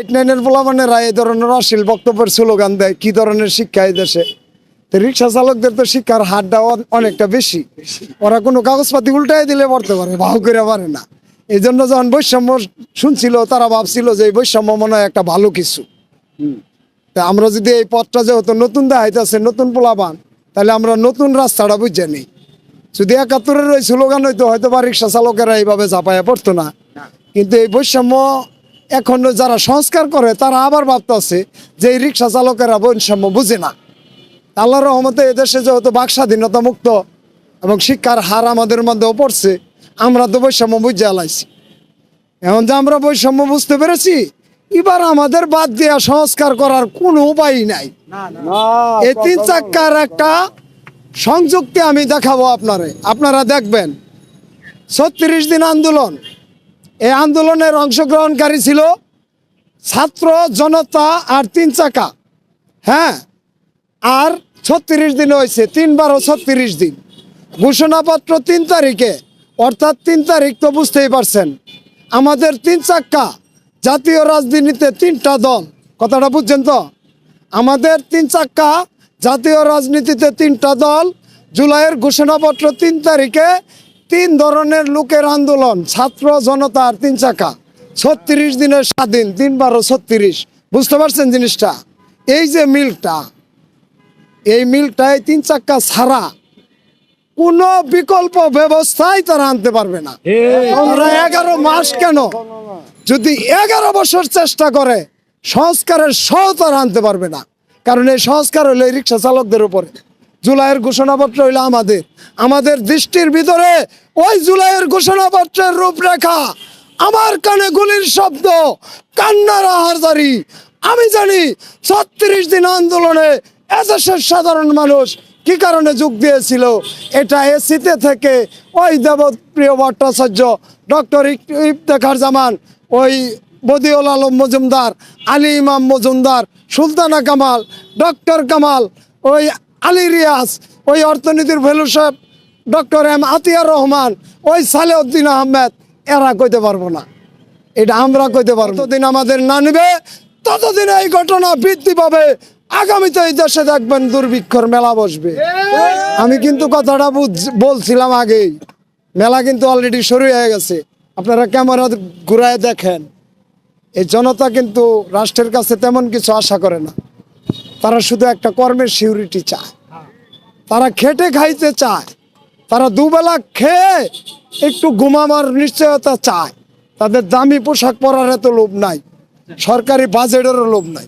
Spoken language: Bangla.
এইট নাইনের পোলামানেরা এই ধরনের অশ্লীল বক্তব্যের স্লোগান দেয় কি ধরনের শিক্ষা এই দেশে? তো রিক্সা চালকদের তো শিক্ষার হারটা অনেকটা বেশি। ওরা কোনো কাগজপাতি উল্টাই দিলে পড়তে পারে ভাও করে পারে না। এই জন্য যখন বৈষম্য শুনছিল তারা ভাবছিল যে এই বৈষম্য মনে হয় একটা ভালো কিছু। তা আমরা যদি এই পথটা যেহেতু নতুন দেখাইতেছে নতুন পোলাবান তাহলে আমরা নতুন রাস্তাটা বুঝে নিই। যদি একাত্তরের ওই স্লোগান হইতো হয়তো বা রিক্সা চালকেরা এইভাবে ঝাঁপাইয়া পড়তো না। কিন্তু এই বৈষম্য এখন যারা সংস্কার করে তারা আবার ভাবতেছে যে এই রিক্সা চালকেরা বৈষম্য বুঝে না। আল্লাহ রহমতে এদেশে যেহেতু বাক স্বাধীনতা মুক্ত এবং শিক্ষার হার আমাদের মধ্যেও পড়ছে আমরা তো বৈষম্য বুঝে আলাইছি। এখন যে আমরা বৈষম্য বুঝতে পেরেছি এবার আমাদের বাদ দেওয়া সংস্কার করার কোনো উপায় নাই। এই তিন চাক্কার একটা সংযুক্তি আমি দেখাবো আপনারে। আপনারা দেখবেন ছত্রিশ দিন আন্দোলন এই আন্দোলনের অংশগ্রহণকারী ছিল ছাত্র জনতা আর তিন চাকা। হ্যাঁ আর ছত্রিশ দিন হয়েছে তিন বারো ছত্রিশ দিন। ঘোষণাপত্র তিন তারিখে, অর্থাৎ তিন তারিখ তো বুঝতেই পারছেন। আমাদের তিন চাক্কা, জাতীয় রাজনীতিতে তিনটা দল। কথাটা বুঝছেন তো? আমাদের তিন চাক্কা, জাতীয় রাজনীতিতে তিনটা দল। জুলাইয়ের ঘোষণাপত্র তিন তারিখে তিন ধরনের লোকের আন্দোলন ছাত্র জনতা আর তিন চাকা। ছত্রিশ দিনের স্বাধীন তিন বারো ছত্রিশ। বুঝতে পারছেন জিনিসটা? এই যে মিলটা এই মিলটায় তিন চাক্কা ছাড়া কোনো বিকল্প ব্যবস্থাই তারা আনতে পারবে না। তারা এগারো মাস কেন? যদি এগারো বছর চেষ্টা করে সংস্কারের সহ তারা আনতে পারবে না। কারণ এই সংস্কার হলো এই রিক্সা চালকদের উপরে। জুলাইয়ের ঘোষণাপত্র হইল আমাদের। আমাদের দৃষ্টির ভিতরে ওই জুলাইয়ের ঘোষণাপত্রের রূপরেখা। আমার কানে গুলির শব্দ, কান্নার আহারদারি আমি জানি ছত্রিশ দিন আন্দোলনে এদেশের সাধারণ মানুষ কি কারণে যোগ দিয়েছিল। এটা এসিতে থেকে ওই দেবপ্রিয় ভট্টাচার্য ডক্টর ইফতেখার জামান, ওই বদিউল আলম মজুমদার, আলী ইমাম মজুমদার, সুলতানা কামাল, ডক্টর কামাল, ওই আলী রিয়াজ ওই অর্থনীতির fellowship doctor M Atiar Rahman ওই সালেউদ্দিন আহমেদ এরা কইতে পারব না। এটা আমরা কইতে পারব ততদিন আমাদের না নিবে ততদিন এই ঘটনা বৃদ্ধি পাবে। আগামীতে এই দেশে দেখবেন দুর্ভিক্ষর মেলা বসবে। আমি কিন্তু কথাটা বলছিলাম আগেই। মেলা কিন্তু অলরেডি শুরু হয়ে গেছে। আপনারা ক্যামেরা ঘুরায় দেখেন। এই জনতা কিন্তু রাষ্ট্রের কাছে তেমন কিছু আশা করে না। তারা শুধু একটা কর্মের সিউরিটি চায়। তারা খেটে খাইতে চায়। তারা দুবেলা খেয়ে একটু ঘুমামার নিশ্চয়তা চায়। তাদের দামি পোশাক পরার এত লোভ নাই। সরকারি বাজেটেরও লোভ নাই।